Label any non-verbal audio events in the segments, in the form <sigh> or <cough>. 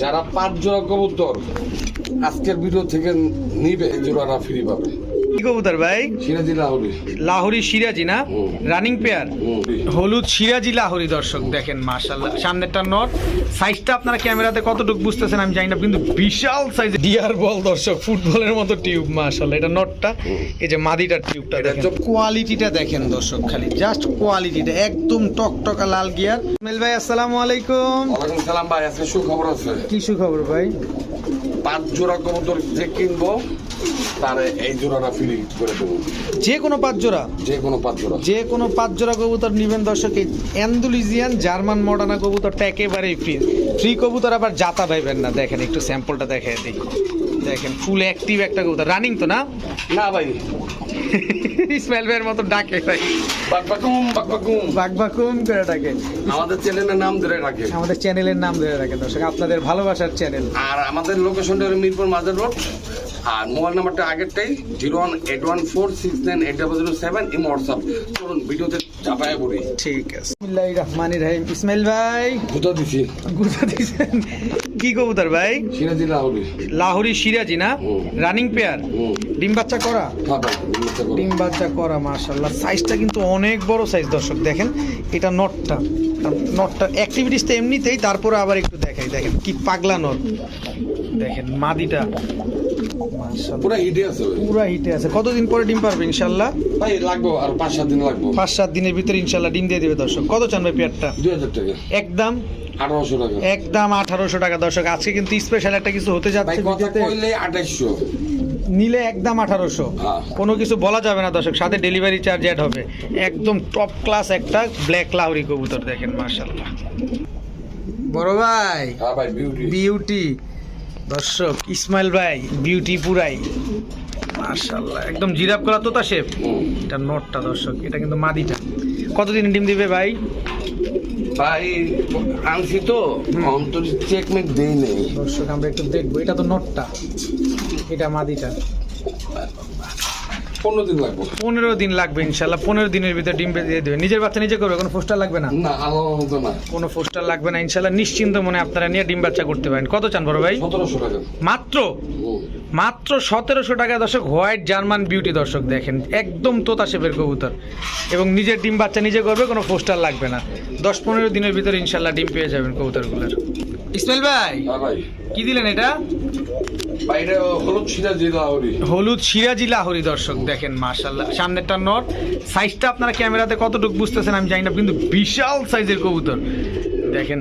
যারা পাঁচ জোড়া কবুতর আজকের ভিডিও থেকে নিবে জোড়াটা ফ্রি পাবে। কি কবুতর ভাই? সিরাজি লাহরি। লাহোরি সিরাজি না? রানিং পেয়ার হলুদ সিরাজি লাহোরি দর্শক দেখেন মাশাল্লাহ সামনেরটা নট সাইজটা আপনারা ক্যামেরাতে কতটুকু বুঝতেছেন আমি জানি না কিন্তু বিশাল সাইজ ডিয়ার বল দর্শক ফুটবলের মতো টিউব মাশাল্লাহ এটা নটটা এই যে মাদিটার টিউবটা দেখেন। কোয়ালিটিটা দেখেন দর্শক খালি। জাস্ট কোয়ালিটিটা একদম টকটকা লাল গিয়ার মেল ভাই আসসালামু আলাইকুম। ওয়ালাইকুম সালাম ভাই আজকে সুখবর আছে। কি সুখবর ভাই? পাঁচ জোড়া কবুতর যে কিনবো তার এই জোড়াটা ফ্রি করে দেবো। যে কোনো পাঁচ জোড়া? যে কোনো পাঁচ জোড়া। যে কোনো পাঁচ জোড়া কবুতর নিবেন দর্শক এই অ্যান্ডুলিজিয়ান জার্মান কবুতরটা একেবারেই ফ্রি ফ্রি কবুতর আবার জাতা ভাইবেন না। দেখেন একটু স্যাম্পলটা দেখে দিই দেখেন ফুল অ্যাক্টিভ একটা কবুতর। রানিং তো না? না ভাই ইসমাইল ভাইয়ের মতো ডাকে। ভাই বাকবাকুম বাকবাকুম বাঘ বাকুম করে ডাকে। আমাদের চ্যানেলের নাম ধরে রাখে। আমাদের চ্যানেলের নাম ধরে রাখে দর্শক। আপনাদের ভালোবাসার চ্যানেল। আর আমাদের লোকেশনটা হলো মিরপুর মাজার রোড। আর মোবাইল নাম্বারটা আগেরটাই zero one eight one four six nine eight double zero seven এই হোয়াটসঅ্যাপ। চলুন ভিডিওতে চাপায় পড়ি। ঠিক আছে। বিসমিল্লাহির রহমানির রহিম। ইসমাইল ভাই। জুতো দিছি। গুজা দিয়েছেন কি কবুতর ভাই? সিরাজি লাহরি। লাহোরি সিরাজি না? রানিং পেয়ার ডিম বাচ্চা করা? হ্যাঁ। ডিম বাচ্চা করা। সাইজটা কিন্তু অনেক বড় সাইজ দর্শক। দেখেন এটা নটটা নটটা অ্যাক্টিভিটিস তো এমনিতেই তারপরে আবার একটু দেখাই। দেখেন কি পাগলা নট দেখেন মাদিটা। পুরা হিটে আছে। পুরা হিটে আছে। কতদিন পরে ডিম পারবে ইনশাল্লাহ ভাই লাগবো আর পাঁচ সাত দিন লাগবো। পাঁচ সাত দিনের ভিতরে ইনশাল্লাহ ডিম দিয়ে দেবে দর্শক। কত চান ভাই পেয়ারটা? দুই হাজার টাকা। একদম? আঠারোশো টাকা। একদম আঠারোশো টাকা দর্শক। আজকে কিন্তু স্পেশাল একটা কিছু হতে যাচ্ছে কইলে আঠাইশশো। নিলে একদম আঠারোশো। হ্যাঁ। কোনো কিছু বলা যাবে না দর্শক। সাথে ডেলিভারি চার্জ অ্যাড হবে। একদম টপ ক্লাস একটা ব্ল্যাক লাউরি কবুতর দেখেন মার্শাল্লাহ বড় ভাই হ্যাঁ ভাই বিউটি বিউটি দর্শক ইসমাইল ভাই বিউটি পুরাই। মার্শাল্লাহ একদম জিরাপ করা তো তা শেপ এটা নোটটা দর্শক এটা কিন্তু মাদিটা। কতদিন ডিম দিবে ভাই? ভাই আনছি তো অন্তর চেকমেট দেই নেই। দর্শক আমরা একটু দেখব এটা তো নোটটা। এটা মাদিটা। পনেরো দিন লাগবো। পনেরো দিন লাগবে ইনশাল্লাহ পনেরো দিনের ভিতরে ডিম দিয়ে দেবে। নিজের বাচ্চা নিজে করবে কোনো পোস্টার লাগবে না? না আলাদা না কোনো পোস্টার লাগবে না ইনশাল্লাহ নিশ্চিন্ত মনে আপনারা নিয়ে ডিম বাচ্চা করতে পারেন। কত চান বড় ভাই? সতেরোশো টাকা। মাত্র? মাত্র সতেরোশো টাকা দর্শক হোয়াইট জার্মান বিউটি দর্শক দেখেন একদম তোতা শেপের কবুতর। এবং নিজের ডিম বাচ্চা নিজে করবে কোনো পোস্টার লাগবে না। দশ পনেরো দিনের ভিতরে ইনশাল্লাহ ডিম পেয়ে যাবেন কবুতরগুলোর। ইসমাইল ভাই হ্যাঁ কি দিলেন এটা? হলুদ সিরাজি লাহরি হলুদ সিরাজি লাহোরি দর্শক দেখেন মাশাল্লাহ সামনেরটা নট সাইজটা আপনারা ক্যামেরাতে কতটুকু বুঝতেছেন আমি জানি না কিন্তু বিশাল সাইজের কবুতর। দেখেন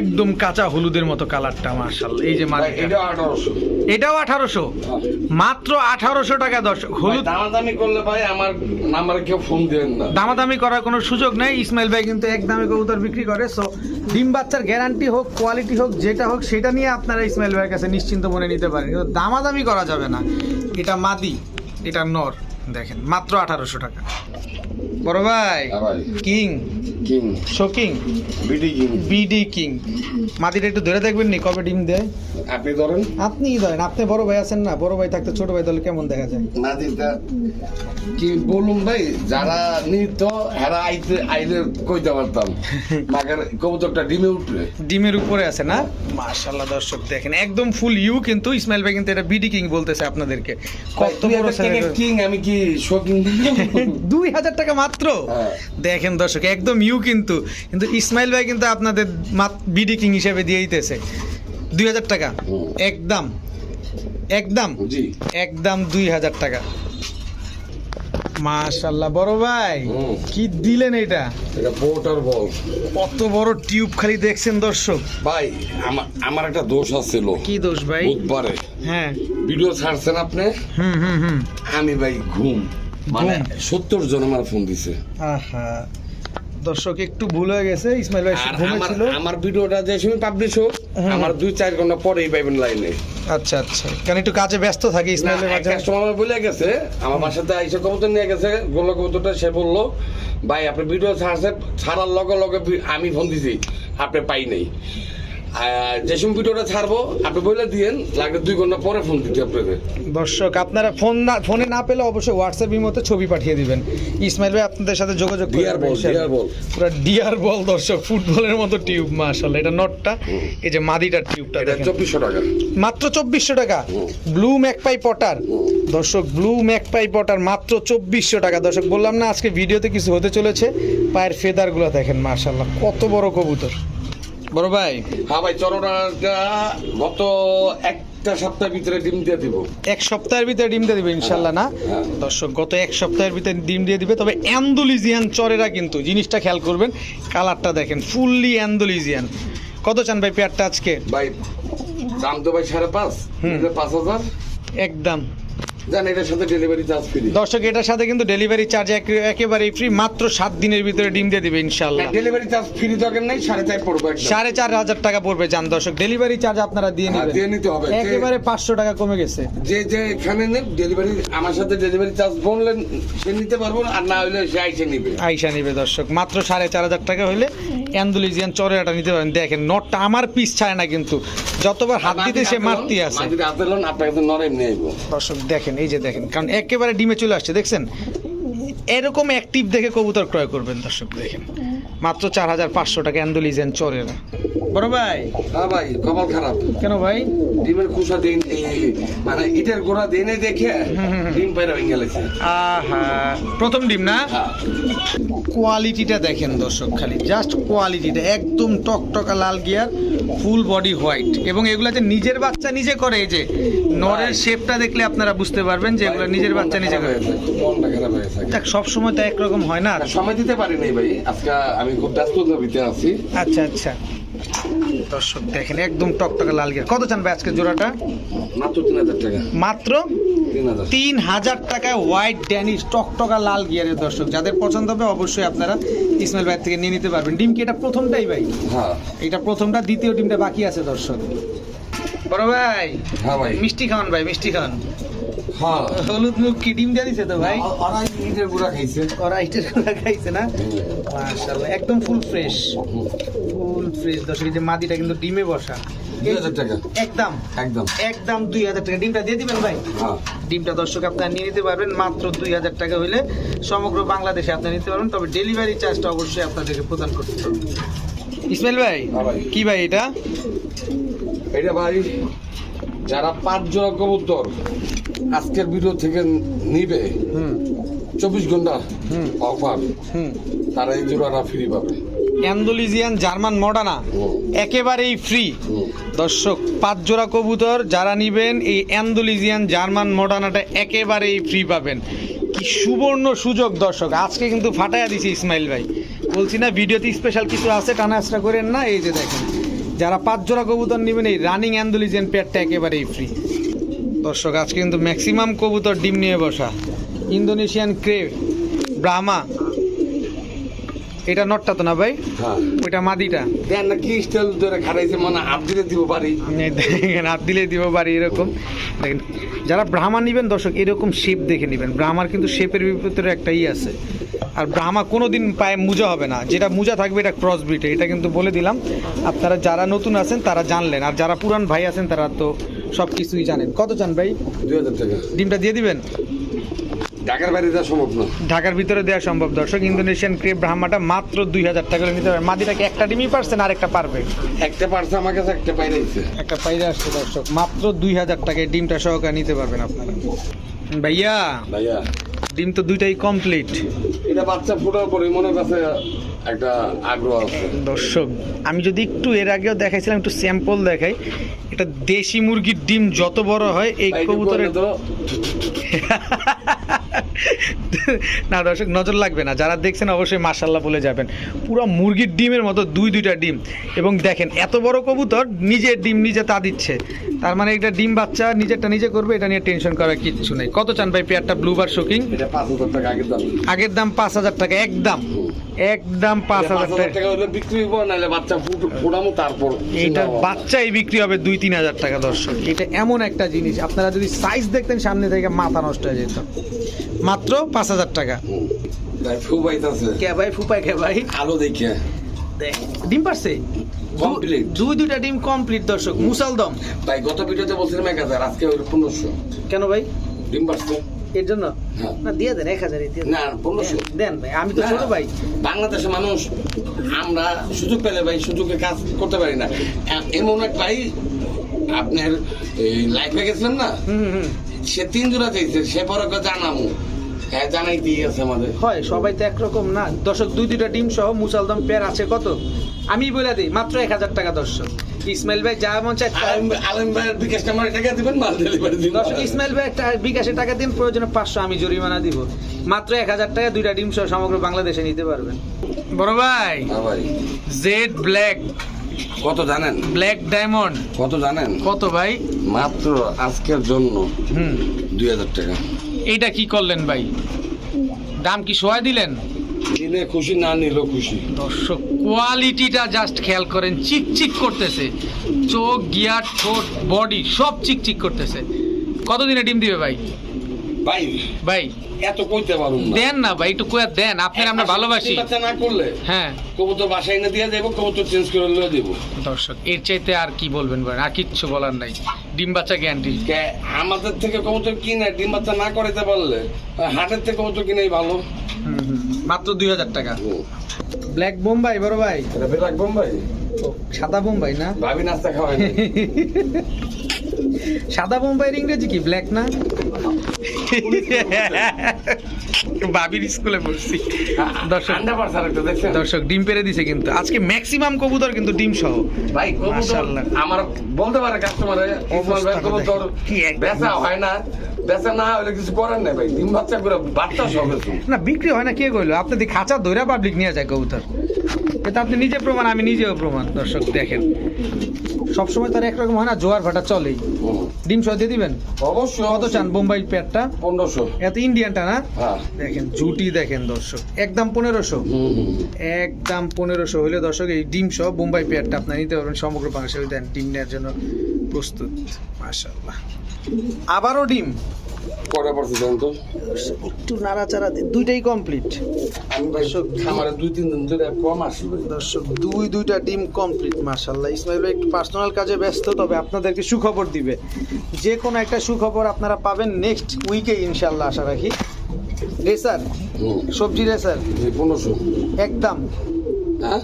একদম কাঁচা হলুদের মতো কালারটা মাশাল্লাহ এই যে ভাই এটাও আঠারোশো। মাত্র আঠারোশো টাকা দর্শক হলুদ হলুদ দামাদামি করলে ভাই আমার নাম্বারে কেউ ফোন দেন না। দামাদামি করার কোনো সুযোগ নেই। ইসমাইল ভাই কিন্তু এক দামে কবুতর বিক্রি করে সো ডিম বাচ্চার গ্যারান্টি হোক কোয়ালিটি হোক, যেটা হোক, সেটা নিয়ে আপনারা ইসমাইল ভাইয়ের কাছে নিশ্চিন্ত মনে নিতে পারেন। কিন্তু দামাদামি করা যাবে না। এটা মাদি, এটা নর। দেখেন মাত্র আঠারোশো টাকা। বড় ভাই হ্যাঁ king. King. Shocking BD king. BD king. মাদিটা একটু ধরে দেখবেন নি কবে ডিম দেয়? আপনি ধরেন। আপনিই ধরেন আপনি বড় ভাই আছেন না বড় ভাই থাকতে ছোট ভাই তাহলে কেমন দেখা যায়? দিতা কি বলুন ভাই যারা নিত হেরা আইতে আইলে কইতে পারতাম। <laughs> মাগের কবুতরটা ডিমে উঠবে। ডিমের উপরে আছে না? মাশাল্লাহ দর্শক দেখেন একদম ফুল ইউ কিন্তু ইসমাইল ভাই কিন্তু এটা বিডি কিং বলতেছে আপনাদেরকে। কত বড় কিং আমি কি <laughs> দুই হাজার টাকা মাত্র? হ্যাঁ। দেখেন দর্শক একদম ইউ কিন্তু। কিন্তু ইসমাইল ভাই কিন্তু আপনাদের বিডি কিং হিসেবে দিয়ে দিতেছে। দুই হাজার টাকা। একদম। একদম। একদম দুই হাজার টাকা। মাশাল্লাহ বড় ভাই। কি দিলেন এটা? এটা বোটার বল কত বড় টিউব খালি দেখছেন দর্শক। ভাই আমার আমার একটা দোষ আছিল কি দোষ ভাই? বুধবারে। হ্যাঁ। ভিডিও ছাড়ছেন আপনি? হুম হুম হুম। আমি ভাই ঘুম। মানে। সত্তর জন আমার ফোন দিছে। আহা। দর্শক একটু ভুল হয়ে গেছে। ইসমাইল ভাই আর ঘুমে আমার ছিল। আমার ভিডিওটা যে সময় পাবলিশ হোক। আমার দুই চার ঘণ্টা পরেই পাইবেন লাইনে। আচ্ছা আচ্ছা। কেন একটু কাজে ব্যস্ত থাকি কাস্টমার আমার বলে গেছে আমার বাসাতে আইসা কবুতর নিয়ে গেছে গোলা কবুতরটা সে বলল ভাই আপনি ভিডিও ছাড়ছে ছাড়ার লগে লগে আমি ফোন দিছি আপনি পাই নাই। যে সময় ভিডিওটা ছাড়বো আপনি বলে দিয়েন লাগলে দুই ঘণ্টা পরে ফোন দিতে আপনাকে। দর্শক আপনারা ফোন না ফোনে না পেলে অবশ্যই হোয়াটসঅ্যাপ মতো ছবি পাঠিয়ে দিবেন। ইসমাইল ভাই আপনাদের সাথে যোগাযোগ ডিয়ার বল ডিয়ার বল পুরো ডিয়ার বল দর্শক ফুটবলের মতো টিউব মাশাআল্লাহ এটা নটটা। এই যে মাদিটার টিউবটা এটা দেখেন। চব্বিশশো টাকা। মাত্র চব্বিশশো টাকা। ব্লু ম্যাকপাই পটার দর্শক ব্লু ম্যাকপাই পটার মাত্র চব্বিশশো টাকা। দর্শক বললাম না আজকে ভিডিওতে কিছু হতে চলেছে। পায়ের ফেদারগুলো দেখেন মার্শাল্লাহ কত বড় কবুতর। বড় ভাই। হ্যাঁ ভাই চরোটা গত একটা সপ্তাহের ভিতরে ডিম দিয়ে দিব। এক সপ্তাহের ভিতরে ডিম দিয়ে দিবে ইনশাল্লাহ না? হ্যাঁ। দর্শক গত এক সপ্তাহের ভিতরে ডিম দিয়ে দিবে তবে অ্যান্ডোলিজিয়ান চরেরা কিন্তু জিনিসটা খেয়াল করবেন কালারটা দেখেন ফুললি অ্যান্ডোলিজিয়ান। কত চান ভাই পেয়ারটা আজকে? ভাই দাম তো ভাই সাড়ে পাঁচ। পাঁচ হাজার। একদম। জান এটার সাথে ডেলিভারি চার্জ ফ্রি দর্শক এটার সাথে কিন্তু ডেলিভারি চার্জ একেবারেই ফ্রি মাত্র সাত দিনের ভিতরে ডিম দিয়ে দিবে ইনশাল্লাহ ডেলিভারি চার্জ ফ্রি দরকার নেই সাড়ে চার পড়ব সাড়ে চার হাজার টাকা পড়বে যান দর্শক। ডেলিভারি চার্জ আপনারা দিয়ে হ্যাঁ, দিয়ে নিতে হবে। একেবারে পাঁচশো টাকা কমে গেছে। যে যে এখানে নেন ডেলিভারি আমার সাথে ডেলিভারি চার্জ বললেন সে নিতে পারব আর না হলে সে আইসে নিবে। আইসা নিবে দর্শক। মাত্র সাড়ে চার হাজার টাকা হলে অ্যান্ডুলিজিয়ান চরেরাটা নিতে পারেন। দেখেন নটটা আমার পিস ছাড়ে না কিন্তু। যতবার হাত দিতে সে মারতে আছে। দর্শক দেখেন এই যে দেখেন, কারণ একেবারে ডিমে চলে আসছে, দেখছেন? এরকম অ্যাক্টিভ দেখে কবুতর ক্রয় করবেন, দর্শক, দেখেন। মাত্র চার হাজার পাঁচশো টাকা অ্যান্ডুলিজিয়ান চরেরা। বড় ভাই। হ্যাঁ ভাই কপাল খারাপ। কেন ভাই? ডিমের খুশা দিন মানে ইটের গোড়া দিনে দেখে ডিম ভেঙে গেলেছে আহা প্রথম ডিম না? হ্যাঁ। কোয়ালিটিটা দেখেন দর্শক খালি জাস্ট কোয়ালিটিটা একদম টকটকা লাল গিয়ার ফুল বডি হোয়াইট। এবং এগুলা যে নিজের বাচ্চা নিজে করে এই যে নরের শেপটা দেখলে আপনারা বুঝতে পারবেন যে এগুলো নিজের বাচ্চা নিজে করে। দেখ সব সময় তো একরকম হয় না। সময় দিতে পারি নাই ভাই। আজকে আমি খুব ব্যস্ত ভিতরে আছি। আচ্ছা আচ্ছা। দর্শক দেখেন একদম টকটকা লাল গিয়ার। কত চান ভাই আজকে জোড়াটা? মাত্র তিন হাজার টাকা। মাত্র তিন হাজার। টাকায় হোয়াইট ড্যানিশ টকটকা লাল গিয়ারের দর্শক। যাদের পছন্দ হবে অবশ্যই আপনারা ইসমাইল ভাই থেকে নিয়ে নিতে পারবেন। ডিম কি এটা প্রথমটাই ভাই? হ্যাঁ। এটা প্রথমটা দ্বিতীয় ডিমটা বাকি আছে দর্শক। বড় ভাই হ্যাঁ ভাই। মিষ্টি খাওয়ান ভাই মিষ্টি খাওয়ান। হ্যাঁ। হলুদ মুখ কি ডিম দিয়ে দিছে তো ভাই? ইটের গুঁড়া খাইছে। ইটের গুঁড়া খাইছে না? মাশাআল্লাহ একদম ফুল ফ্রেশ ফ্রেশ দর্শক যে মাদিটা কিন্তু ডিমে বসা। একদম। একদম। একদম দুই হাজার টাকা। ডিমটা দিয়ে দিবেন ভাই? হ্যাঁ। ডিমটা দর্শক আপনারা নিয়ে নিতে পারবেন। মাত্র দুই হাজার টাকা সমগ্র বাংলাদেশে আপনারা নিতে পারবেন। তবে ডেলিভারি চার্জটা অবশ্যই আপনাদেরকে প্রদান করতে হবে। ইসমাইল ভাই হ্যাঁ ভাই। কি ভাই এটা? এটা ভাই যারা পাঁচ জোড়া কবুতর আজকের ভিডিও থেকে নিবে হুম। চব্বিশ ঘণ্টা হুম। অফার হুম। তারা এই জোড়াটা ফ্রি পাবে। অ্যান্ডোলিজিয়ান, জার্মান মডানা, একেবারেই ফ্রি দর্শক, পাঁচ জোড়া কবুতর যারা নিবেন, এই অ্যান্ডোলিজিয়ান, জার্মান মডানাটা একেবারেই ফ্রি পাবেন। কি সুবর্ণ সুযোগ দর্শক। আজকে কিন্তু ফাটাইয়া দিছি ইসমাইল ভাই। বলছি না, ভিডিওতে স্পেশাল কিছু আছে টানা আসটা করেন না, এই যে দেখেন। যারা পাঁচ জোড়া কবুতর নেবেন, এই রানিং অ্যান্ডোলিজিয়ান পেয়ারটা একেবারেই ফ্রি দর্শক, আজকে কিন্তু ম্যাক্সিমাম কবুতর ডিম নিয়ে বসা। ইন্দোনেশিয়ান ক্রেভ ব্রাহ্মা এটা নটটা তো না ভাই? হ্যাঁ। ওইটা মাদিটা। দেন না কি স্টাইল ধরে খাটাইছে মানে হাত দিলে দিব পারি দেখেন হাত দিলে দিব পারি এরকম। দেখেন যারা ব্রাহ্মা নেবেন দর্শক এরকম শেপ দেখে নেবেন। ব্রাহ্মার কিন্তু শেপের ভিতরে একটা ই আছে। আর ব্রাহ্মা কোনো দিন পায়ে মুজা হবে না। যেটা মুজা থাকবে এটা ক্রস ব্রিটে এটা কিন্তু বলে দিলাম। আপনারা যারা নতুন আছেন তারা জানলেন। আর যারা পুরান ভাই আছেন তারা তো সব কিছুই জানেন। কত চান ভাই? দুই হাজার টাকা। ডিমটা দিয়ে দিবেন? ঢাকার বাইরে যাওয়া সম্ভব না। ঢাকার ভিতরে দেওয়া সম্ভব। দর্শক ইন্দোনেশিয়ান ক্রেপ ব্রাহ্মাটা মাত্র দুই হাজার টাকা নিতে পারবেন মাদিটাকে একটা ডিমই পারছেন আর একটা পারবে? একটা পার্সে আমার কাছে একটা পাইরাইছে একটা পাইরে আসছে দর্শক মাত্র দুই হাজার টাকায় ডিমটা সহকারে নিতে পারবেন আপনারা। ভাইয়া ভাইয়া। ডিম তো দুইটাই কমপ্লিট এটা বাচ্চা ফোটার পরে মনে কাছে একটা আগ্রহ আছে। দর্শক আমি যদি একটু এর আগেও দেখাইছিলাম একটু স্যাম্পল দেখাই। এটা দেশি মুরগির ডিম যত বড় হয় এই কবুতরের তো। না দর্শক নজর লাগবে না। যারা দেখছেন অবশ্যই মার্শাল্লাহ বলে যাবেন। পুরো মুরগির ডিমের মতো দুই দুইটা ডিম। এবং দেখেন এত বড় কবুতর নিজের ডিম নিজে তা দিচ্ছে। তার মানে এটা ডিম বাচ্চা নিজেরটা নিজে করবে এটা নিয়ে টেনশন করার কিচ্ছু নেই। কত চান ভাই পেয়ারটা? ব্লুবার শোকিং আগের দাম পাঁচ হাজার টাকা একদম। একদম পাঁচ হাজার টাকা হলে বিক্রি হইব নাহলে বাচ্চা ফুট- ফোটামো তারপর ভাবনা। বাচ্চাই বিক্রি হবে দুই তিন হাজার টাকা দর্শক। এটা এমন একটা জিনিস আপনারা যদি সাইজ দেখতেন সামনে থেকে মাথা নষ্ট হয়ে যেত। মাত্র পাঁচ হাজার টাকা। কে ভাই ফুপাই কে ভাই? আলো দেখে। দেখ ডিম পারছে? দুই দুইটা ডিম কমপ্লিট দর্শক। মুসালদম। ভাই গত ভিডিওতে বলছিলাম এক হাজার আজকে ওই পনেরোশো। কেন ভাই? ডিম বাড়ছে এর জন্য। না দিয়ে দেন এক হাজারই দিয়ে না পনেরোশো। দেন, ভাই আমি তো ছোট ভাই। বাংলাদেশের মানুষ আমরা সুযোগ পেলে ভাই সুযোগে কাজ করতে পারি না। এমন এক ভাই আপনার এই লাইফে গেছিলাম না? সে তিন জোড়া চাইছে সে পরে জানামু। হ্যাঁ জানাই দিয়ে আমাদের। হয় সবাই তো একরকম না। দর্শক দুই দুইটা ডিম সহ মুসালদম পেয়ার আছে কত? আমি বলে দিই মাত্র এক হাজার টাকা দর্শক। ইসমাইল ভাই? যা মন চায় আলম আলম ভাইয়ের বিকাশ নাম্বার টাকা দিবেন মাল ডেলিভারি দিন দর্শক ইসমাইল ভাই একটা বিকাশে টাকা দিন প্রয়োজনে পাঁচশো আমি জরিমানা দিব। মাত্র এক হাজার টাকা দুইটা ডিম সহ সমগ্র বাংলাদেশে নিতে পারবেন। বড় ভাই হ্যাঁ জেড ব্ল্যাক। কত জানেন? Black diamond. কত জানেন? কত ভাই? মাত্র আজকের জন্য হুম। দুই হাজার টাকা। এইটা কি করলেন ভাই? দাম কি সোয়া দিলেন? নিলে খুশি না নিলেও খুশি। দর্শক কোয়ালিটিটা জাস্ট খেয়াল করেন চিকচিক করতেছে। চোখ গিয়ার ঠোঁট বডি সব চিকচিক করতেছে। কতদিনে ডিম দিবে ভাই? ভাই ভাই। এত কইতে পারুন না। দেন না ভাই একটু কয়ে দেন আপনার আমরা ভালোবাসি। বাচ্চা না করলে হ্যাঁ। কবুতর বাসায় এনে দিয়ে দেবো কবুতর চেঞ্জ করে লয়ে দেবো। দর্শক এর চাইতে আর কি বলবেন বলেন আর কিচ্ছু বলার নাই। ডিম বাচ্চা গ্যারান্টি আমাদের থেকে কবুতর কিনে ডিম বাচ্চা না করাইতে পারলে হাটের থেকে কবুতর কিনেই ভালো। মাত্র দুই হাজার টাকা। ব্ল্যাক বোম্বাই বড় ভাই। এটা বেলাক বোম্বাই সাদা বোম্বাই না? ভাবি নাস্তা খাওয়াই <laughs> সাদা বোম্বাইয়ের ইংরেজি কি ব্ল্যাক না? বাবির স্কুলে পড়ছি। দর্শক দর্শক ডিম পেরে দিছে কিন্তু। আজকে ম্যাক্সিমাম কবুতর কিন্তু ডিম সহ। ভাই কবুতর আমার বলতে পারে কাস্টমারে কবুতর কি বেচা হয় না। বেচা না হলে কিছু করার নাই ভাই ডিম বাচ্চা করে বাচ্চা সব না বিক্রি হয় না কে কইলো? আপনি দি খাঁচা ধইরা পাবলিক নিয়ে যায় কবুতর। এটা আপনি নিজে প্রমাণ আমি নিজেও প্রমাণ দর্শক দেখেন। সবসময় তার একরকম হয় না জোয়ার ভাটা চলেই। ডিম সহ দিয়ে দিবেন? অবশ্যই কত চান বোম্বাই পেয়ারটা পনেরোশো। এত ইন্ডিয়ানটা না? হ্যাঁ। দেখেন জুটি দেখেন দর্শক। একদম পনেরোশো। একদম পনেরোশো হলে দর্শক এই ডিম সহ বোম্বাই পেয়ারটা আপনার নিতে পারবেন। সমগ্র বাংলাদেশে দেন ডিম নেওয়ার জন্য প্রস্তুত। মাশাল্লাহ আবারও ডিম। কটা পড়ছে তো একটু নাড়াচাড়া দিয়ে দুইটাই কমপ্লিট আমি ভাই দর্শক, খামারে দুই তিন দিন ধরে কম আসি দর্শক দুই দুইটা ডিম কমপ্লিট মাশাল্লাহ ইসমাইল ভাই একটু পার্সোনাল কাজে ব্যস্ত তবে আপনাদেরকে সুখবর দিবে। যে কোনো একটা সুখবর আপনারা পাবেন নেক্সট উইকে ইনশাল্লাহ আশা রাখি। রেসার হুম। সবজি রেসার এই পনেরোশো একদম। হ্যাঁ?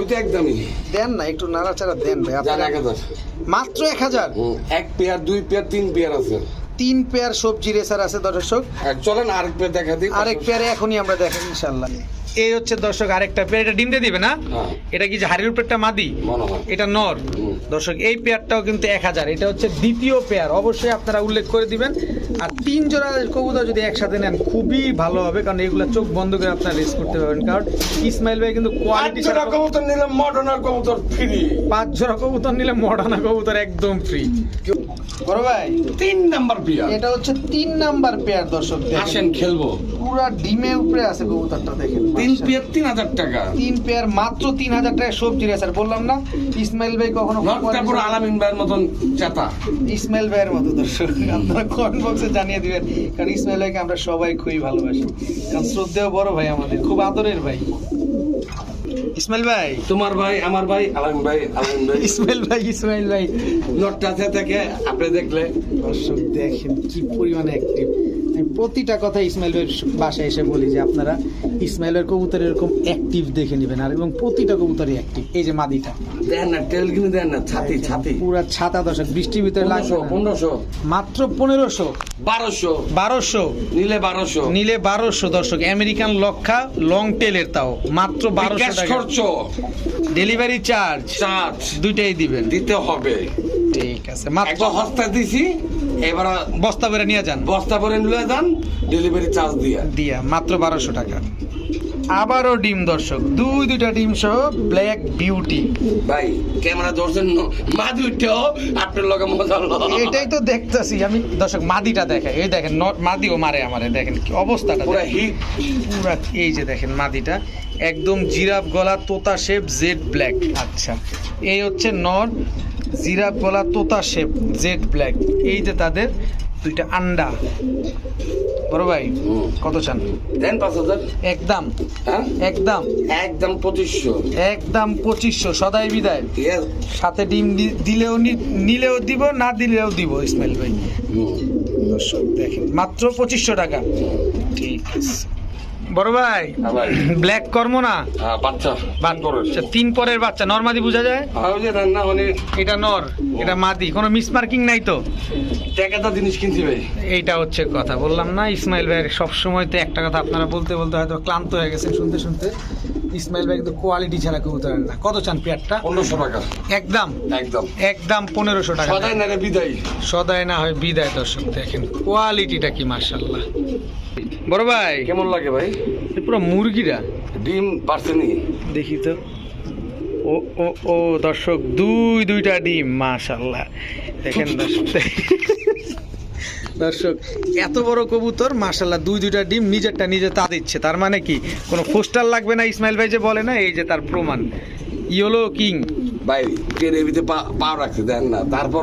একদমই দেন না একটু নাড়াচাড়া দেন ভাই এক হাজার। মাত্র এক হাজার? এক পেয়ার দুই পেয়ার তিন পেয়ার আছে। তিন পেয়ার সবজি রেসার আছে দর্শক। আর চলেন আরেক পেয়ার দেখা দিই আরেক পেয়ারে এখনই আমরা দেখেন ইনশাল্লাহ। এই হচ্ছে দর্শক আরেকটা পেয়ার এটা ডিম দিয়ে দিবে না? হ্যাঁ। এটা কি যে হাড়ির উপরটা মাদি? এটা নর। দর্শক এই পেয়ারটাও কিন্তু এক হাজার। এটা হচ্ছে দ্বিতীয় পেয়ার। অবশ্যই আপনারা উল্লেখ করে দিবেন। আর তিন জোড়া কবুতর যদি একসাথে নেন খুবই ভালো হবে কারণ এগুলো চোখ বন্ধ করে আপনারা রেস করতে পারবেন। কারণ ইসমাইল ভাই কিন্তু কোয়ালিটি আটজোড়া কবুতর নিলে মডার্ন আর কবুতর ফ্রি পাঁচ জোড়া কবুতর নিলে মডানা কবুতর একদম ফ্রি বড় ভাই তিন নাম্বার পেয়ার। এটা হচ্ছে তিন নাম্বার পেয়ার দর্শক। আসেন খেলব। পুরা ডিমে উপরে আছে কবুতরটা দেখেন। তিন পেয়ার তিন হাজার টাকা। তিন পেয়ার মাত্র তিন হাজার টাকা সবজি রেসার বললাম না। ইসমাইল ভাই কখনো নটকাপুর আলামিন ভাইয়ের মতন চাতা। ইসমাইল ভাইয়ের মতো দর্শক আপনারা কমেন্ট বক্সে জানিয়ে দিবেন। কারণ ইসমাইল ভাইকে আমরা সবাই খুবই ভালোবাসি। কারণ শ্রদ্ধেয় বড় ভাই আমাদের খুব আদরের ভাই। ইসমাইল ভাই। তোমার ভাই আমার ভাই আলামিন ভাই আলামিন ভাই। ইসমাইল ভাই ইসমাইল ভাই। নটটা থেকে আপনি দেখলে। দর্শক দেখেন কি পরিমাণে অ্যাক্টিভ প্রতিটা কথা ইসমাইল ভাইয়ের বাসায় এসে বলি যে আপনারা ইসমাইল ভাইয়ের কবুতর এরকম অ্যাক্টিভ দেখে নেবেন আর এবং প্রতিটা কবুতরই অ্যাক্টিভ এই যে মাদিটা। দেন না তেল কিনে দেন না ছাতি ছাতি। পুরা ছাতা দর্শক বৃষ্টির ভিতরে লাগবে পনেরোশো মাত্র পনেরোশো। বারোশো। বারোশো। নিলে বারোশো। নিলে বারোশো দর্শক আমেরিকান লক্ষা লং টেলের তাও। মাত্র বারোশো বিকাশ টাকা। খরচ। ডেলিভারি চার্জ চার্জ দুইটাই দিবেন। দিতে হবে। ঠিক আছে মাত্র হস্তা দিছি এবার বস্তা করে নিয়ে যান। বস্তা করে নিলে যান ডেলিভারি চার্জ দিয়ে। দিয়া মাত্র বারোশো টাকা। আবারও ডিম দর্শক দুই দুইটা ডিম সহ ব্ল্যাক বিউটি ভাই ক্যামেরা ধরছেন মাদি উঠেও আপনার লগে মজা হলো। এটাই তো দেখতেছি আমি দর্শক মাদিটা দেখে এই দেখেন মাদিও মারে আমারে দেখেন কি অবস্থাটা পুরো। হিট পুরা এই যে দেখেন মাদিটা একদম জিরাফ গলা তোতা শেপ জেড ব্ল্যাক আচ্ছা এই হচ্ছে নর জিরাফ গলা তোতা শেপ জেড ব্ল্যাক এই যে তাদের দুইটা আন্ডা। বড় ভাই কত চান? দেন পাঁচ হাজার। একদম। হ্যাঁ? একদম। একদম পঁচিশশো। একদম পঁচিশশো সদাই বিদায়। সাথে ডিম দিলেও নিলেও দিব না দিলেও দিব ইসমাইল ভাই। দর্শক দেখেন মাত্র পঁচিশশো টাকা। ঠিক আছে। বড় ভাই হ্যাঁ ব্ল্যাক কর্ম না? হ্যাঁ, বাচ্চা আচ্ছা, তিন পরের বাচ্চা নর্মাদি বোঝা যায়? আর ওই যে রান্না মানে এটা নর এটা মাদি কোনো মিসমার্কিং নাই তো? জিনিস কিনছি ভাই। এইটা হচ্ছে কথা বললাম না ইসমাইল ভাইয়ের সবসময় তো একটা কথা আপনারা বলতে বলতে হয়তো ক্লান্ত হয়ে গেছেন শুনতে শুনতে। ইসমাইল ভাই কিন্তু কোয়ালিটি ছাড়া কবুতরের না। কত চান পেয়ারটা? পনেরোশো টাকা। একদম? একদম। একদম পনেরোশো টাকা। সদাই না বিদায়। সদায় না হয় বিদায় দর্শক দেখেন কোয়ালিটিটা কি মার্শাল্লাহ বড় ভাই। কেমন লাগে ভাই? পুরো মুরগিরা। ডিম পারছেনি দেখি তো। ও ও ও দর্শক দুই দুইটা ডিম মাশাল্লাহ দেখেন <laughs> দর্শক। দর্শক এত বড় কবুতর মাশাল্লাহ দুই দুইটা ডিম নিজেরটা নিজে তা দিচ্ছে। তার মানে কি? কোনো পোস্টার লাগবে না? ইসমাইল ভাই যে বলে না এই যে তার প্রমাণ। Yellow king. ভাই টেরিভিতে পাও রাখছে দেন না। তারপর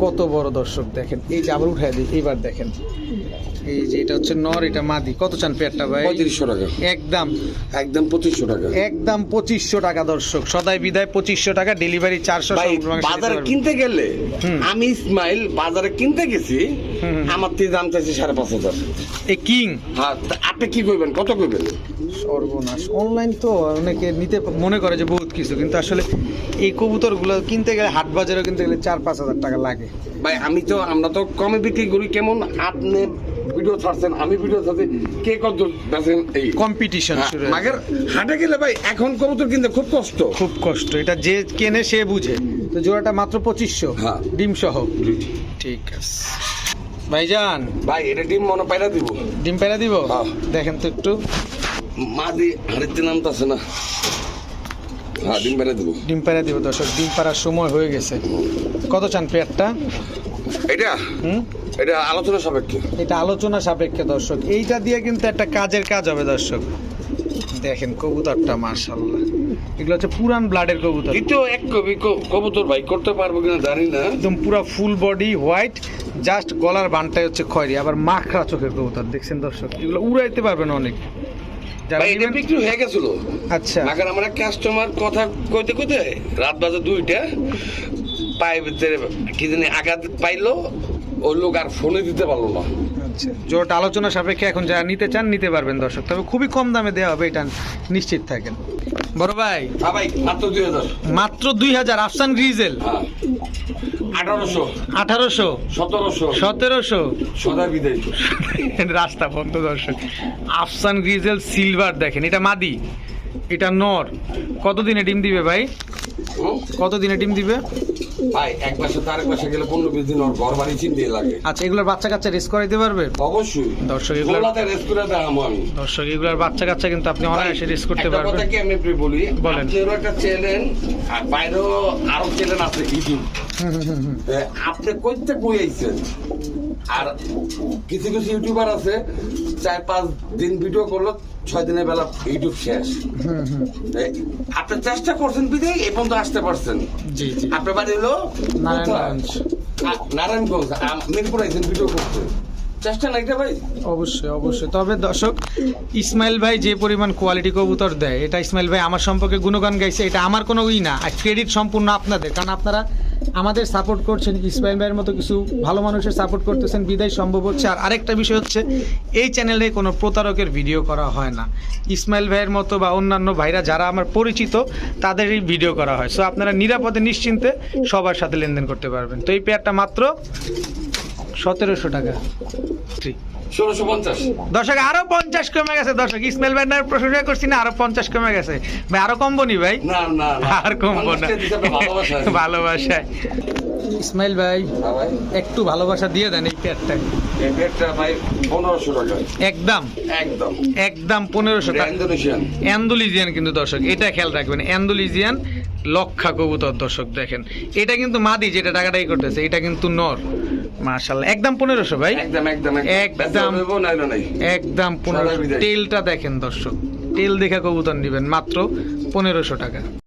কত বড় দর্শক দেখেন। এই যে আবার উঠাই দিই এইবার দেখেন। এই যে এটা হচ্ছে নর এটা মাদি। কত চান পেয়ারটা ভাই? পঁয়ত্রিশশো টাকা। একদম। একদম পঁচিশশো টাকা। একদম পঁচিশশো টাকা দর্শক। সদাই বিদায় পঁচিশশো টাকা ডেলিভারি চারশো বাজারে কিনতে গেলে আমি ইসমাইল বাজারে কিনতে গেছি আমার থেকে দাম চাইছে সাড়ে পাঁচ হাজার। এই কিং? হ্যাঁ আপনি কি করবেন কত করবেন সর্বনাশ। অনলাইন তো অনেকে নিতে মনে করে যে বহুত কিছু কিন্তু আসলে এই কবুতরগুলো কিনতে গেলে হাট বাজারে কিনতে গেলে চার পাঁচ হাজার টাকা লাগে। ভাই আমি তো আমরা তো কমে বিক্রি করি কেমন? আপনি ভিডিও ছাড়ছেন আমি ভিডিও ছাড়ছি কে কত বেচেন এই? কম্পিটিশন হ্যাঁ, শুরু। মাগের হাটে গেলে ভাই এখন কবুতর কিনতে খুব কষ্ট। খুব কষ্ট এটা যে কেনে সে বুঝে। তো জোড়াটা মাত্র পঁচিশশো হ্যাঁ। ডিম সহ। ঠিক আছে। ভাইজান। ভাই এটা ডিম মনে পাইরা দিব। ডিম পেরা দিব? হ্যাঁ। দেখেন তো একটু। মা দি হাড়িতে নামতাছে না। হ্যাঁ ডিম পাইরা দিব। ডিম পেরা দিব দর্শক ডিম পাড়ার সময় হয়ে গেছে। কত চান পেয়ারটা? এটা? হুম? এটা আলোচনা সাপেক্ষে। এটা আলোচনা সাপেক্ষে দর্শক। এইটা দিয়ে কিন্তু একটা কাজের কাজ হবে দর্শক। দেখেন কবুতরটা মার্শাল্লাহ এগুলো হচ্ছে পুরান ব্লাডের কবুতর। দ্বিতীয় এক কবি কবুতর ভাই করতে পারব কিনা জানি না। একদম পুরো ফুল বডি হোয়াইট জাস্ট গলার বানটাই হচ্ছে খয়েরি আবার মাখরা চোখের কবুতর। দেখছেন দর্শক? এগুলো উড়াইতে পারবেন অনেক। এটা নেবেন- বিক্রি হয়ে গেছিল। আচ্ছা। এখন আমরা কাস্টমার কথা কইতে কইতে রাত বাজে দুইটা কি জানি আঘাত পাইলো ওই লোক আর ফোনে দিতে পারল না। আচ্ছা। জোট আলোচনা সাপেক্ষে এখন যারা নিতে চান নিতে পারবেন দর্শক। তবে খুবই কম দামে দেওয়া হবে এটা নিশ্চিত থাকেন। বড় ভাই। হ্যাঁ ভাই মাত্র দুই হাজার। মাত্র দুই হাজার আফসান গ্রিজেল। হ্যাঁ। আঠারোশো। আঠারোশো। সতেরোশো। সতেরোশো। সদা বিদায় রাস্তা বন্ধ দর্শক। আফসান গ্রিজেল সিলভার দেখেন এটা মাদি এটা নর। কতদিনে ডিম দিবে ভাই? কতদিনে ডিম দিবে? ভাই এক পাশে তার এক পাশে গেলে পনেরো বিশ দিন ওর ঘর বাড়ি চিনতে লাগে। আচ্ছা এগুলোর বাচ্চা কাচ্চা রেস করাইতে পারবে? অবশ্যই। দর্শক এগুলোর রেস্ট করে দেখাবো আমি। দর্শক এগুলোর বাচ্চা কাচ্চা কিন্তু আপনি অনায়াসে রেস করতে একটা কথা কি আমি বলি? বলেন। একটা চ্যানেল আর বাইরেও আরও চ্যানেল আছে ইউটিউব আপনি কইতে কই আইছেন? আর কিছু কিছু ইউটিউবার আছে চার পাঁচ দিন ভিডিও করল ছয় দিনের বেলা ইউটিউব শেষ। আপনি চেষ্টা করছেন বিধায় এই পর্যন্ত আসতে পারছেন। জি জি। আপনার বাড়ি হলো নারায়ণগঞ্জ। নারায়ণগঞ্জ মিরপুর আইছেন ভিডিও করতে। চেষ্টা রে ভাই? অবশ্যই অবশ্যই। তবে দর্শক ইসমাইল ভাই যে পরিমাণ কোয়ালিটি কবুতর দেয় এটা ইসমাইল ভাই আমার সম্পর্কে গুণগান গাইছে এটা আমার কোনো ই না। আর ক্রেডিট সম্পূর্ণ আপনাদের কারণ আপনারা আমাদের সাপোর্ট করছেন ইসমাইল ভাইয়ের মতো কিছু ভালো মানুষের সাপোর্ট করতেছেন, বিদায় সম্ভব হচ্ছে। আর আরেকটা বিষয় হচ্ছে, এই চ্যানেলে কোনো প্রতারকের ভিডিও করা হয় না। ইসমাইল ভাইয়ের মতো বা অন্যান্য ভাইরা যারা আমার পরিচিত, তাদেরই ভিডিও করা হয়। সো আপনারা নিরাপদে, নিশ্চিন্তে সবার সাথে লেনদেন করতে পারবেন। তো এই পেয়ারটা মাত্র সতেরোশো টাকা। দর্শক আরও পঞ্চাশ কমে গেছে। দর্শক ইসমাইল ভাই প্রশংসা করছি না আরও পঞ্চাশ কমে গেছে। ভাই আরও কমবো নি ভাই। আর কমবো না। ভালোবাসায় ইসমাইল ভাই হ্যাঁ একটু ভালোবাসা দিয়ে দেন এই ভাই পনেরোশো টাকা। একদম। একদম। একদম পনেরোশো টাকা। অ্যান্ডোলিজিয়ান কিন্তু দর্শক এটা খেয়াল রাখবেন। অ্যান্ডোলিজিয়ান লক্ষা কবুতর দর্শক দেখেন। এটা কিন্তু মাদি যেটা টাকাটাই করতেছে এটা কিন্তু নর। মার্শাল্লাহ একদম পনেরোশো ভাই? একদম একদম একদম। পনেরোশো। তেলটা দেখেন দর্শক। তেল দেখে কবুতর নেবেন। মাত্র পনেরোশো টাকা।